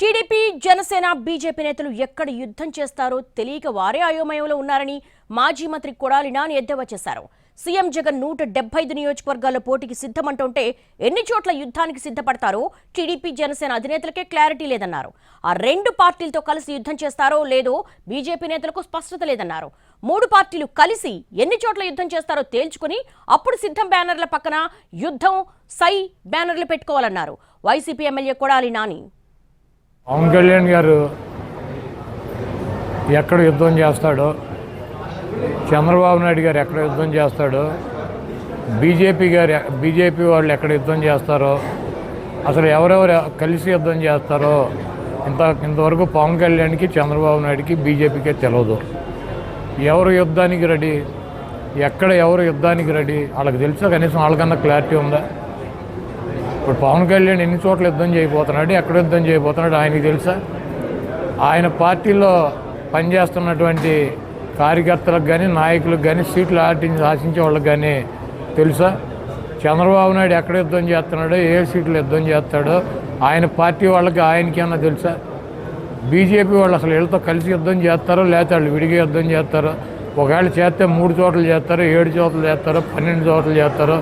TDP Janasena BJP నేతలు ఎక్కడ యుద్ధం చేస్తారో తెలియక వారే అయోమయంలో ఉన్నారని మాజీ మంత్రి కొడాలి నాని ఎద్దేవా చేశారు. సీఎం జగన్ నూట డెబ్బై ఐదు నియోజకవర్గాల్లో పోటీకి సిద్ధమంటుంటే ఎన్ని చోట్ల యుద్ధానికి సిద్ధపడతారో టీడీపీ జనసేన అధినేతలకే క్లారిటీ లేదన్నారు. ఆ రెండు పార్టీలతో కలిసి యుద్ధం చేస్తారో లేదో బీజేపీ నేతలకు స్పష్టత లేదన్నారు. మూడు పార్టీలు కలిసి ఎన్ని చోట్ల యుద్ధం చేస్తారో తేల్చుకుని అప్పుడు సిద్ధం బ్యానర్ల పక్కన యుద్ధం సై బ్యానర్లు పెట్టుకోవాలన్నారు. YCP MLA Kodali Nani. Pawan Kalyan గారు ఎక్కడ యుద్ధం చేస్తాడో చంద్రబాబు నాయుడు గారు ఎక్కడ యుద్ధం చేస్తాడో బీజేపీ గారు బీజేపీ వాళ్ళు ఎక్కడ యుద్ధం చేస్తారో అసలు ఎవరెవరు కలిసి యుద్ధం చేస్తారో ఇంత ఇంతవరకు పవన్ కళ్యాణ్కి చంద్రబాబు నాయుడుకి బీజేపీకే తెలియదు ఎవరు యుద్ధానికి రెడీ? ఎక్కడ ఎవరు యుద్ధానికి రెడీ? వాళ్ళకి తెలుసా? కనీసం వాళ్ళకన్నా క్లారిటీ ఉందా? ఇప్పుడు పవన్ కళ్యాణ్ ఎన్ని చోట్ల యుద్ధం చేయబోతున్నాడు ఎక్కడ యుద్ధం చేయబోతున్నాడు ఆయనకి తెలుసా? ఆయన పార్టీలో పనిచేస్తున్నటువంటి కార్యకర్తలకు కానీ నాయకులకు కానీ సీట్లు ఆటించి ఆశించే వాళ్ళకి కానీ తెలుసా? చంద్రబాబు నాయుడు ఎక్కడ యుద్ధం చేస్తున్నాడో ఏ సీట్లు యుద్ధం చేస్తాడో ఆయన పార్టీ వాళ్ళకి ఆయనకేమన్నా తెలుసా? బీజేపీ వాళ్ళు అసలు వీళ్ళతో కలిసి యుద్ధం చేస్తారో లేకపోతే వాళ్ళు విడిగా యుద్ధం చేస్తారో ఒకవేళ చేస్తే మూడు చోట్ల చేస్తారో ఏడు చోట్ల చేస్తారో పన్నెండు చోట్ల చేస్తారో